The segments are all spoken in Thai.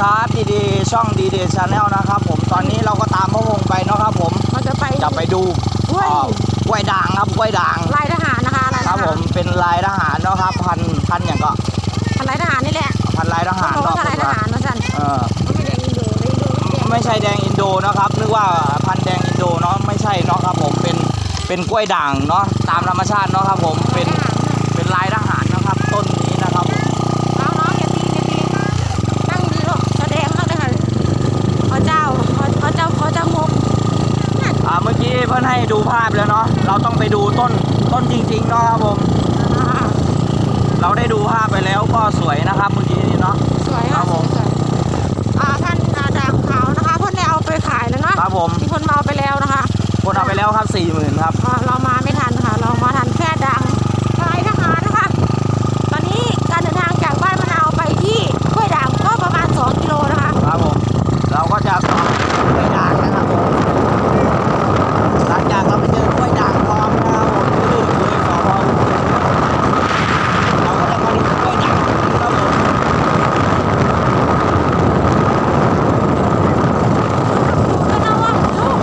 ครับดีดีช่องดีดีชาแนลนะครับผมตอนนี้เราก็ตามพระวงไปเนาะครับผมเราจะไป จะไปดูกล้วยอ่ากล้วยด่างครับกล้วยด่างลายทหารนะคะลายคทรับผหารมเป็นลายทหารเนาะครับพันพันอย่างก็ลายทหารนี่แหละพันลายทหารเพราะเนาะว่าลายทหารมาสั่นเออไม่แดงอินโดเลยอินโดไม่แดงไม่ใช่แดงอินโดนะครับนึกว่าพันธุ์แดงอินโดเนาะไม่ใช่เนาะครับผมเป็นเป็นกล้วยด่างเนาะตามธรรมชาติเนาะครับผมเป็นเป็นลายทหารนะครับ ต้นนี้นะครับผม น้องน้องอย่าตีอย่าตีนั่งดีลูกแสดงแล้วเลยค่ะพระเจ้าพระเจ้าพระเจ้ามก อ่า เมื่อกี้เพื่อนให้ดูภาพแล้วเนาะ เราต้องไปดูต้นต้นจริงๆเนาะครับผมอ่าเราได้ดูภาพไปแล้วก็สวยนะครับเมื่อกี้นี้เนาะ สวยครัค่ะบผมสวยอ่าท่านอ่าด่างขาวนะคะเพื่อนได้เอาไปขายแล้วเนาะครับผมมีคนมาเอาไปแล้วนะคะคนเอาไปแล้วครับสี่หมื่นครับอ่าเรามาไม่ทันค่ะ เรามาทันแค่ดังลายทหารนะคะ ตอนนี้การเดินทางจากบ้านมะนาวไปที่กล้วยด่างก็ประมาณ 2 กิโลนะคะ ครับผมเราก็จะต่อกล้วยด่างนะครับผมหลังจากเราไปเจอกล้วยด่างพร้อมนะครับผมที่คือสพเราก็จะมาดูกล้วยด่างครับผม ก็ต้องว่าลูก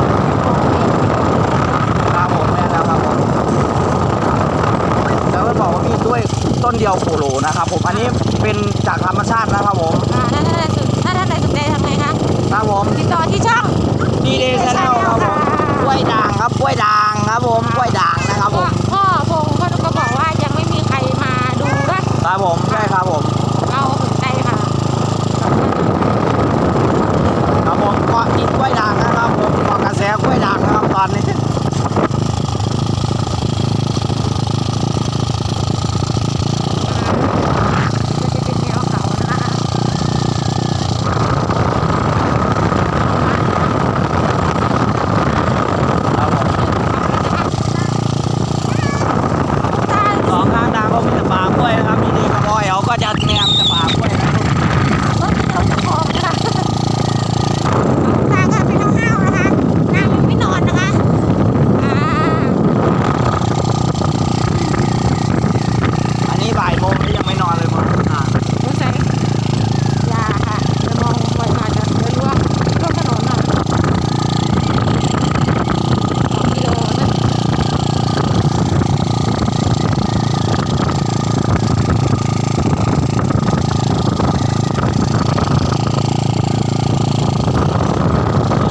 ครับผมแม่นแล้วครับผมแล้วก็บอกว่ามีด้วยต้นเดียวโคโล นะครับผมอันนี้เป็นจากธรรมชาตินะครับผมอ่าถ้าท่านใดสนถ้าท่านใดสนใจทำไงคะครับผมติดต่อที่ช่อง ดีเดย์ชาแนลครับผมกล้วยด่างครับกล้วยด่างครับผมกล้วยด่างนะครับผมพ่อพงศ์ก็ก็บอกว่ายังไม่มีใครมาดูนะครับผมใช่ครับผม เราสนใจค่ะ ครับผมเกาะติดกล้วยด่างนะครับผมเกาะกระแสกล้วยด่างนะครับตอนนี้ ก็จะเป็นแนวเขานะคะ ครับผม ตา สองข้างทางก็มีแต่ป่ากล้วยนะครับดีเดย์กับพ่อเอลก็จะแนมแต่ป่ากล้วยนะครับ รถเดี๋ยวจะพอไหมนะคะตาก็เป็นห้าวๆนะคะนางยังไม่นอนนะคะอ่า อันนี้บ่ายโมงแล้วยังไม่นอนเลยมั้งอ่า สงสัยยาค่ะเดี๋ยวมองไว้มาจะเดี๋ยวรู้ว่าร่วมถนนมาสองกิโลนะ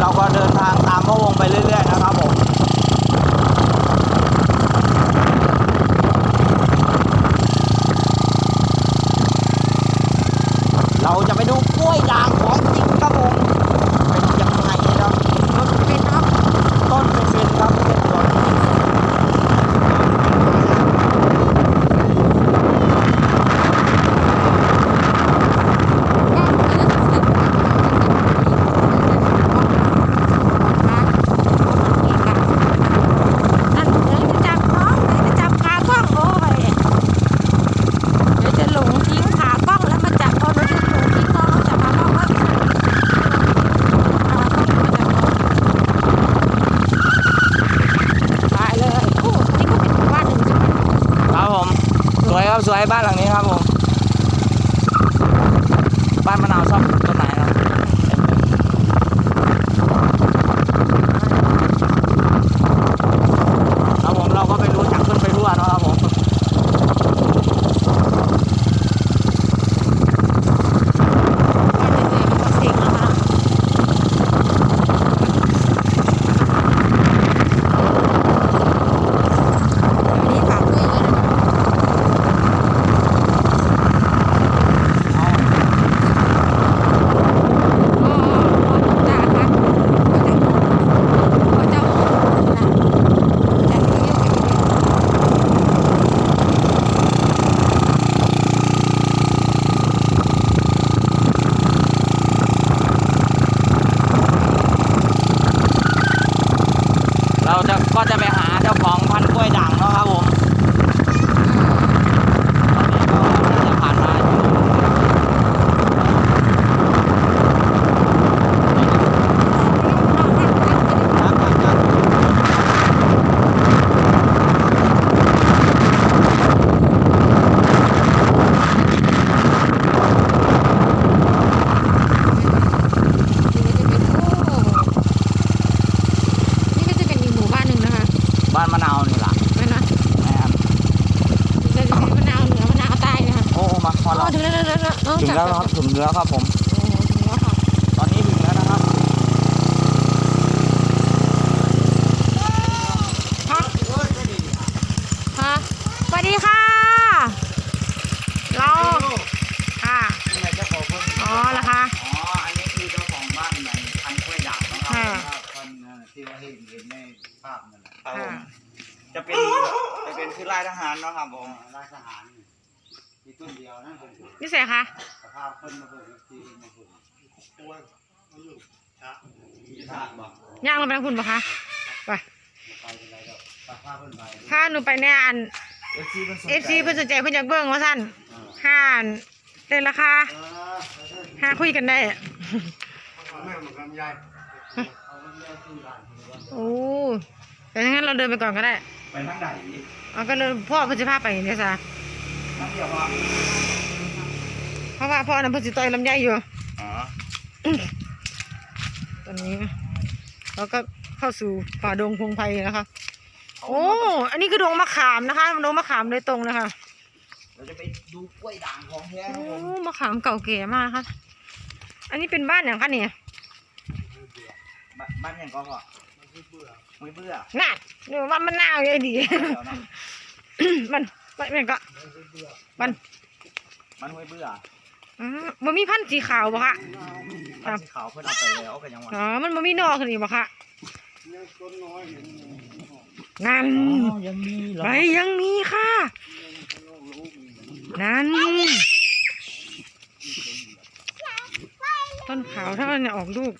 เราก็เดินทางตามพระวงไปเรื่อยๆนะครับผม เราจะไปดูกล้ วยด่างของจริงครับผมเป็นยังไงนะครับ รถเป็นเนาะ ต้นเป็นๆครับเป็นต้นครับผม ความสวยบ้านหลังนี้ครับผมบ้านมะนาวชอมต้นไหนครับครับผมเราก็ไปรู้จักขึ้นไปทั่วเนอะครับผม เราจะก็จะไปหาเจ้าของพันธุ์กล้วยด่างเนาะครับ บ้านมะนาวนี่แหละนั่นนะแม่นจะมะนาวเหนือมะนาวตายนะโอ้มาพอแล้อ๋อวถึงแล้วถึแล้วครับถึงเนื้อครับผมาพนั่นแหละครับผมค่ะ จะเป็นจะเป็นคือลายทหารเนาะครับผมราชหารที่ต้นเดียวนะเพิ่นนี่เสียค่ะสภาพเพิ่นมาเพิ่นที่มาเพิ่นโอ้ยมันอยู่ช้าชาติบอกย่างลงไปทางคุณปะคะไปไปเป็นไรแล้วสภาพเพิ่นไปพาหนูไปในอันเอฟซีเป็นเอฟซีเพื่อนสนใจเพื่อนอยากเบิ่งว่าสั้นห้าอันได้ราคาเออห้าคุยกันได้เอาแม่มันลำไยเอาลำไยขึ้นบ้านโอ้ แต่ถ้างั้นเราเดินไปก่อนก็ได้ ไปทางไหนเอาก็เลยพ่อเพื่อนจะพาไปเนี่ยจ้ะทางเดียวว่าเพราะว่าพ่อน่ะเพื่อนสิต่อยลำไยอยู่ อ๋อตอนนี้เราก็เข้าสู่ป่าดงพงไพรนะคะ โอ้ อันนี้คือดงมะขามนะคะดงมะขามโดยตรงนะคะเราจะไปดูกล้วยด่างของแท้คโอ้รับผมมะขามเก่าแก่มากนะคะอันนี้เป็นบ้านอย่างคะเนี่ยบ้านบ้านอย่างก็พอ ไม่เบื่อน่ะเดี๋ยวว่ามันน่าเอาเลยดีเดี๋ยวนะมันมันมันก็มัน มันไม่เบื่ออ๋อมันมีพันธุ์สีขาวปะคะครัมันบสีขาวเพิ่นเอาไปแล้วกันยังวะอ๋อมันมันมีนอกขึ้นอีกปะคะเนี่ยต้นน้อยเนี่ยนั่นอ๋อยังมีเหรอไปยังมีค่ะ นั่นต้นขาวถ้ามันจะออกลูก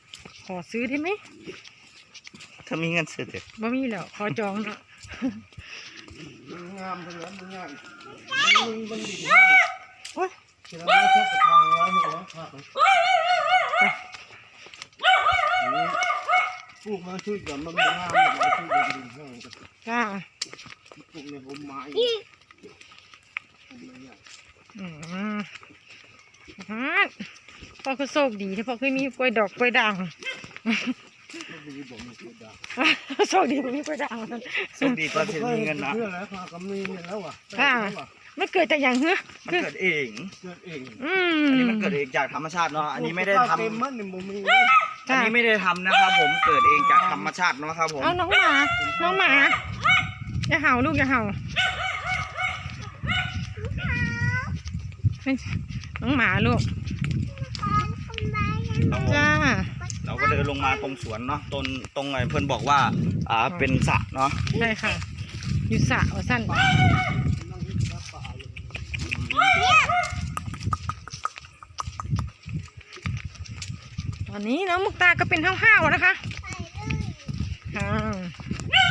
ขอซื้อได้ไหม ถ้ามีเงินซื้อเถอะบ่มีแล้วขอจองเนาะมันงามทั้งนั้นมันง่ายมันมันดีให้โอ๊ยเชื่อไม่ชอบทางไว้ไม่ต้องขาดปลูกมาช่วยกันมันไม่งามมันช่วยกันดีให้จ้าปลูกในผมไม้อืมอ่าพ่อคือโชคดีที่พ่อเคยมีกล้วยดอกกล้วยด่าง ก็ดีบอกมีสุดาโชคดีที่มีกล้วยด่างโชคดีก็จะมีเงินนะเพื่อแล้วค่ะกำมีเงินแล้วอะค่ะไม่เกิดจากอย่างเฮ้อมันเกิดเองเกิดเองอืมอันนี้มันเกิดเองจากธรรมชาติเนาะอันนี้ไม่ได้ทำเต็มมันนี่บ่มีอันนี้ไม่ได้ทำนะครับผมเกิดเองจากธรรมชาติเนาะครับผมเอาน้องหมา น้องหมาอย่าเห่าลูกอย่าเห่าไม่ใช่น้องหมาลูกครับผมจ้า เราก็เดินลงมาตรงสวนเนาะตรงตรงไอ้เพื่อนบอกว่า อ่าเป็นสระเนาะใช่ค่ะอยู่สระว่าสั้นตอนนี้น้องมุกตาก็เป็นห้าวๆนะคะคะ นี่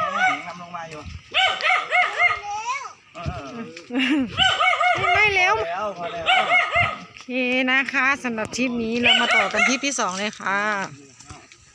ยังทำลงมาอยู่เออ ไม่แล้ว พอแล้วพอแล้ว โอเค นะคะสำหรับทริปนี้เรามาต่อกันที่ที่สองเลยค่ะ